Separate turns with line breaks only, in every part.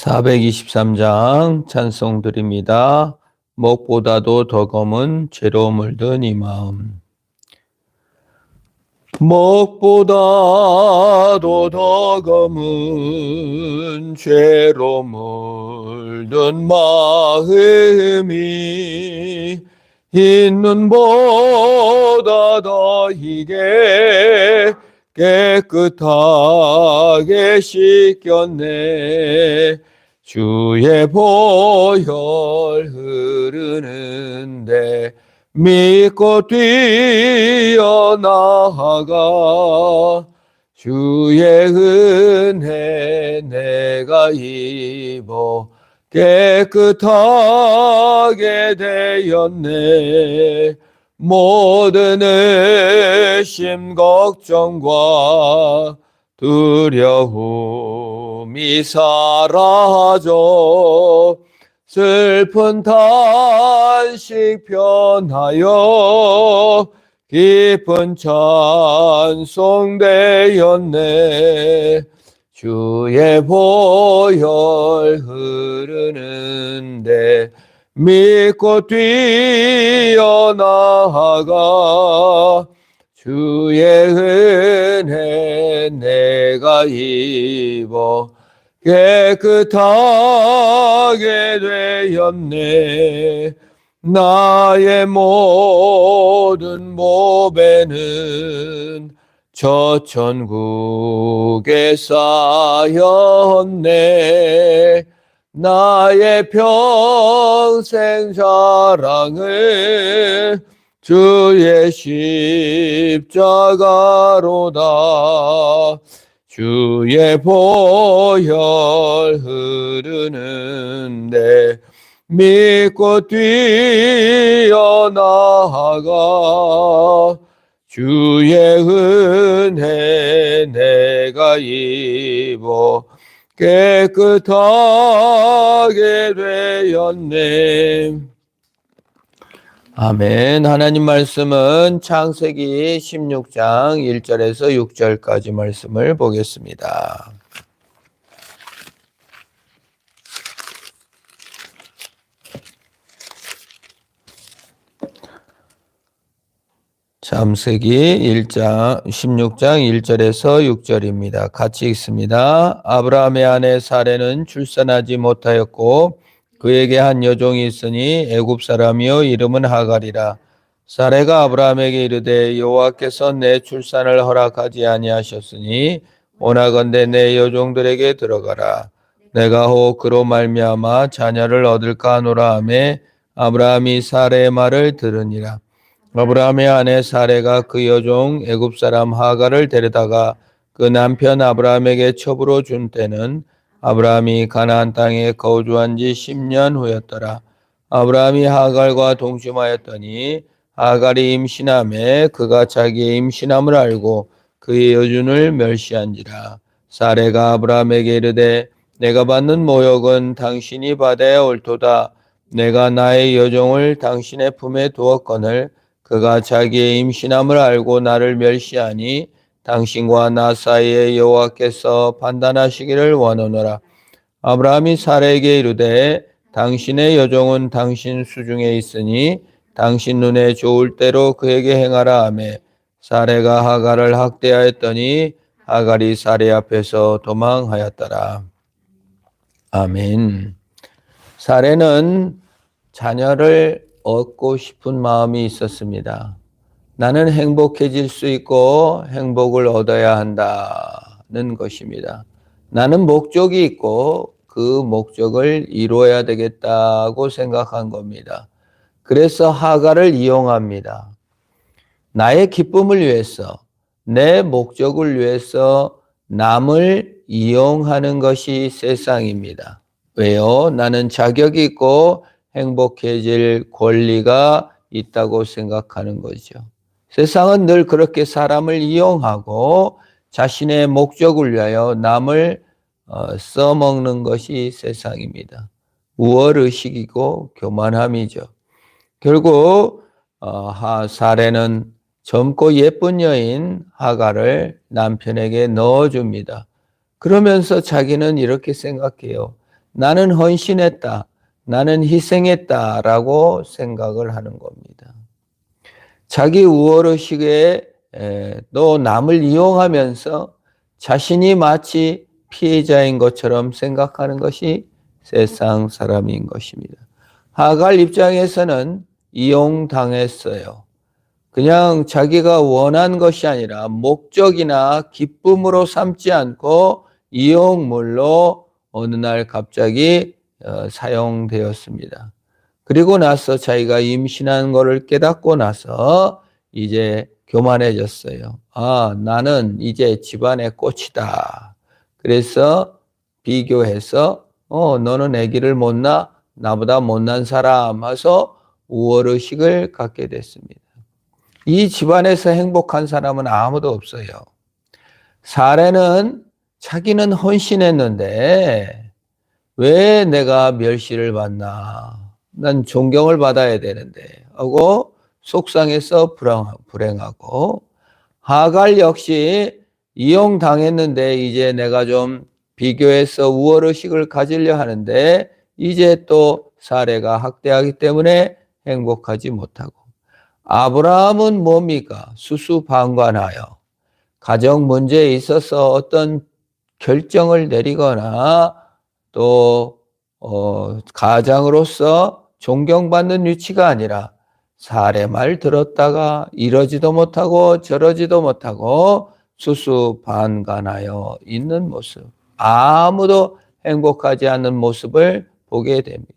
423장 찬송 드립니다. 목보다도 더 검은 죄로 물든 이 마음. 목보다도 더 검은 죄로 물든 마음이 있는 보다 더 희게 깨끗하게 씻겼네 주의 보혈 흐르는데 믿고 뛰어나가. 주의 은혜 내가 입어 깨끗하게 되었네. 모든 의심 걱정과 두려움 이 사라져 슬픈 탄식 변하여 깊은 찬송 되었네. 주의 보혈 흐르는데 믿고 뛰어나가 주의 은혜 내가 입어 깨끗하게 되었네. 나의 모든 몸에는 저 천국에 쌓였네. 나의 평생 사랑을 주의 십자가로다 주의 보혈 흐르는데 믿고 뛰어나가 주의 은혜 내가 입어 깨끗하게 되었네. 아멘. 하나님 말씀은 창세기 16장 1절에서 6절까지 말씀을 보겠습니다. 창세기 1장 16장 1절에서 6절입니다. 같이 읽습니다. 아브라함의 아내 사레는 출산하지 못하였고 그에게 한 여종이 있으니 애굽 사람이요 이름은 하갈이라. 사레가 아브라함에게 이르되 여호와께서 내 출산을 허락하지 아니하셨으니 오나건대 내 여종들에게 들어가라. 내가 혹 그로 말미암아 자녀를 얻을까 하노라 하매 아브라함이 사레의 말을 들으니라. 아브라함의 아내 사레가 그 여종 애굽 사람 하갈을 데려다가 그 남편 아브라함에게 첩으로 준 때는 아브라함이 가나안 땅에 거주한 지 10년 후였더라. 아브라함이 하갈과 동침하였더니 하갈이 임신함에 그가 자기의 임신함을 알고 그의 여준을 멸시한지라. 사레가 아브라함에게 이르되 내가 받는 모욕은 당신이 받아야 옳도다. 내가 나의 여종을 당신의 품에 두었거늘 그가 자기의 임신함을 알고 나를 멸시하니 당신과 나 사이에 여호와께서 판단하시기를 원하노라. 아브라함이 사레에게 이르되 당신의 여종은 당신 수중에 있으니 당신 눈에 좋을 대로 그에게 행하라 하매 사레가 하갈을 학대하였더니 하갈이 사레 앞에서 도망하였더라. 아멘. 사레는 자녀를 얻고 싶은 마음이 있었습니다. 나는 행복해질 수 있고 행복을 얻어야 한다는 것입니다. 나는 목적이 있고 그 목적을 이루어야 되겠다고 생각한 겁니다. 그래서 하가를 이용합니다. 나의 기쁨을 위해서, 내 목적을 위해서 남을 이용하는 것이 세상입니다. 왜요? 나는 자격이 있고 행복해질 권리가 있다고 생각하는 거죠. 세상은 늘 그렇게 사람을 이용하고 자신의 목적을 위하여 남을 어, 써먹는 것이 세상입니다. 우월의식이고 교만함이죠. 결국 어, 사례는 젊고 예쁜 여인 하가를 남편에게 넣어줍니다. 그러면서 자기는 이렇게 생각해요. 나는 헌신했다. 나는 희생했다라고 생각을 하는 겁니다. 자기 우월의식에 에, 또 남을 이용하면서 자신이 마치 피해자인 것처럼 생각하는 것이 세상 사람인 것입니다. 하갈 입장에서는 이용당했어요. 그냥 자기가 원한 것이 아니라 목적이나 기쁨으로 삼지 않고 이용물로 어느 날 갑자기 어, 사용되었습니다. 그리고 나서 자기가 임신한 것을 깨닫고 나서 이제 교만해졌어요. 아, 나는 이제 집안의 꽃이다. 그래서 비교해서 어, 너는 아기를 못 낳아? 나보다 못난 사람 해서 우월의식을 갖게 됐습니다. 이 집안에서 행복한 사람은 아무도 없어요. 사례는 자기는 헌신했는데 왜 내가 멸시를 받나? 난 존경을 받아야 되는데 하고 속상해서 불행하고 하갈 역시 이용당했는데 이제 내가 좀 비교해서 우월의식을 가지려 하는데 이제 또 사례가 학대하기 때문에 행복하지 못하고 아브라함은 뭡니까? 수수방관하여 가정 문제에 있어서 어떤 결정을 내리거나 또 어, 가장으로서 존경받는 위치가 아니라 사례 말 들었다가 이러지도 못하고 저러지도 못하고 수수반관하여 있는 모습. 아무도 행복하지 않는 모습을 보게 됩니다.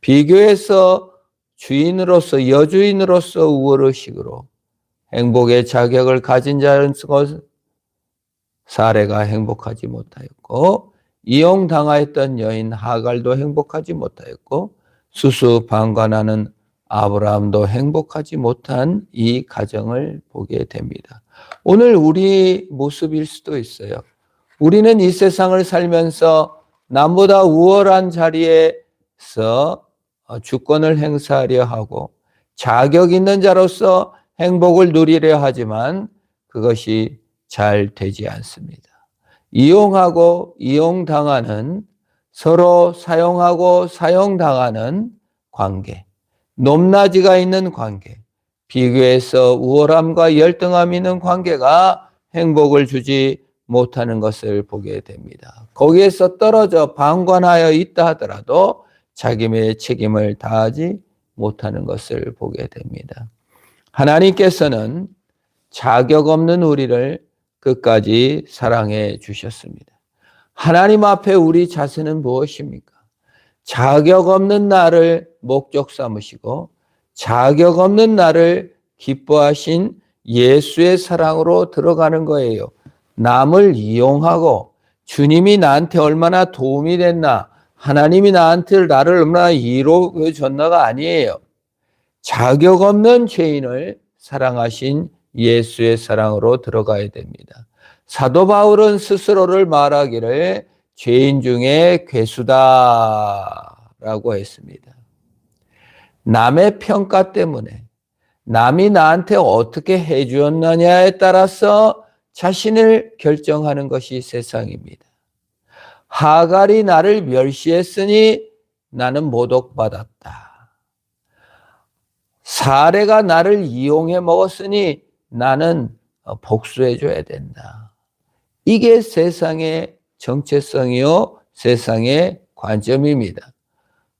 비교해서 주인으로서 여주인으로서 우월의식으로 행복의 자격을 가진 자는 사례가 행복하지 못하였고 이용당하였던 여인 하갈도 행복하지 못하였고 수수방관하는 아브라함도 행복하지 못한 이 가정을 보게 됩니다. 오늘 우리 모습일 수도 있어요. 우리는 이 세상을 살면서 남보다 우월한 자리에서 주권을 행사하려 하고 자격 있는 자로서 행복을 누리려 하지만 그것이 잘 되지 않습니다. 이용하고 이용당하는 서로 사용하고 사용당하는 관계, 높낮이가 있는 관계, 비교해서 우월함과 열등함 있는 관계가 행복을 주지 못하는 것을 보게 됩니다. 거기에서 떨어져 방관하여 있다 하더라도 자기의 책임을 다하지 못하는 것을 보게 됩니다. 하나님께서는 자격 없는 우리를 끝까지 사랑해 주셨습니다. 하나님 앞에 우리 자세는 무엇입니까? 자격 없는 나를 목적 삼으시고 자격 없는 나를 기뻐하신 예수의 사랑으로 들어가는 거예요. 남을 이용하고 주님이 나한테 얼마나 도움이 됐나, 하나님이 나한테 나를 얼마나 이로워 줬나가 아니에요. 자격 없는 죄인을 사랑하신 예수의 사랑으로 들어가야 됩니다. 사도 바울은 스스로를 말하기를 죄인 중에 괴수다라고 했습니다. 남의 평가 때문에 남이 나한테 어떻게 해주었느냐에 따라서 자신을 결정하는 것이 세상입니다. 하갈이 나를 멸시했으니 나는 모독받았다. 사례가 나를 이용해 먹었으니 나는 복수해 줘야 된다. 이게 세상의 정체성이요, 세상의 관점입니다.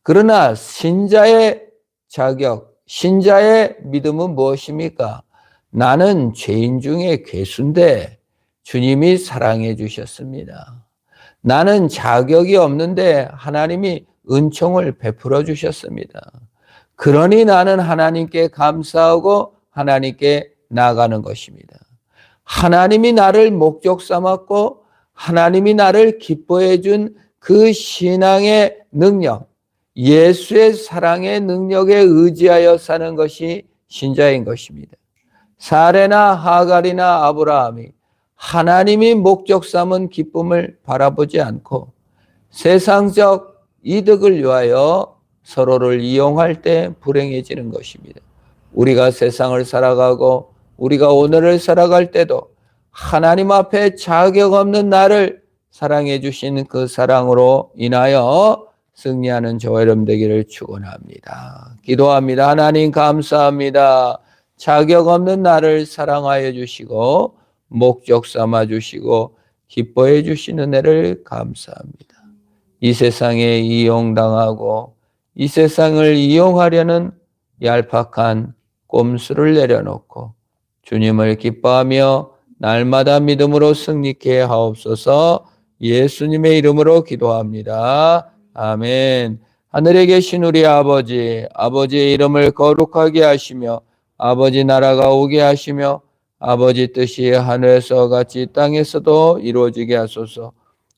그러나 신자의 자격, 신자의 믿음은 무엇입니까? 나는 죄인 중에 괴수인데 주님이 사랑해 주셨습니다. 나는 자격이 없는데 하나님이 은총을 베풀어 주셨습니다. 그러니 나는 하나님께 감사하고 하나님께 나가는 것입니다. 하나님이 나를 목적 삼았고 하나님이 나를 기뻐해 준 그 신앙의 능력, 예수의 사랑의 능력에 의지하여 사는 것이 신자인 것입니다. 사레나 하갈이나 아브라함이 하나님이 목적 삼은 기쁨을 바라보지 않고 세상적 이득을 위하여 서로를 이용할 때 불행해지는 것입니다. 우리가 세상을 살아가고 우리가 오늘을 살아갈 때도 하나님 앞에 자격 없는 나를 사랑해 주신 그 사랑으로 인하여 승리하는 저와 여러분 되기를 축원합니다. 기도합니다. 하나님 감사합니다. 자격 없는 나를 사랑하여 주시고 목적 삼아 주시고 기뻐해 주시는 애를 감사합니다. 이 세상에 이용당하고 이 세상을 이용하려는 얄팍한 꼼수를 내려놓고 주님을 기뻐하며 날마다 믿음으로 승리케 하옵소서 예수님의 이름으로 기도합니다. 아멘. 하늘에 계신 우리 아버지, 아버지의 이름을 거룩하게 하시며 아버지 나라가 오게 하시며 아버지 뜻이 하늘에서 같이 땅에서도 이루어지게 하소서.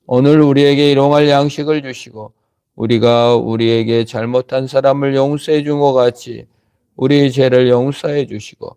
오늘 우리에게 일용할 양식을 주시고 우리가 우리에게 잘못한 사람을 용서해 준 것 같이 우리 죄를 용서해 주시고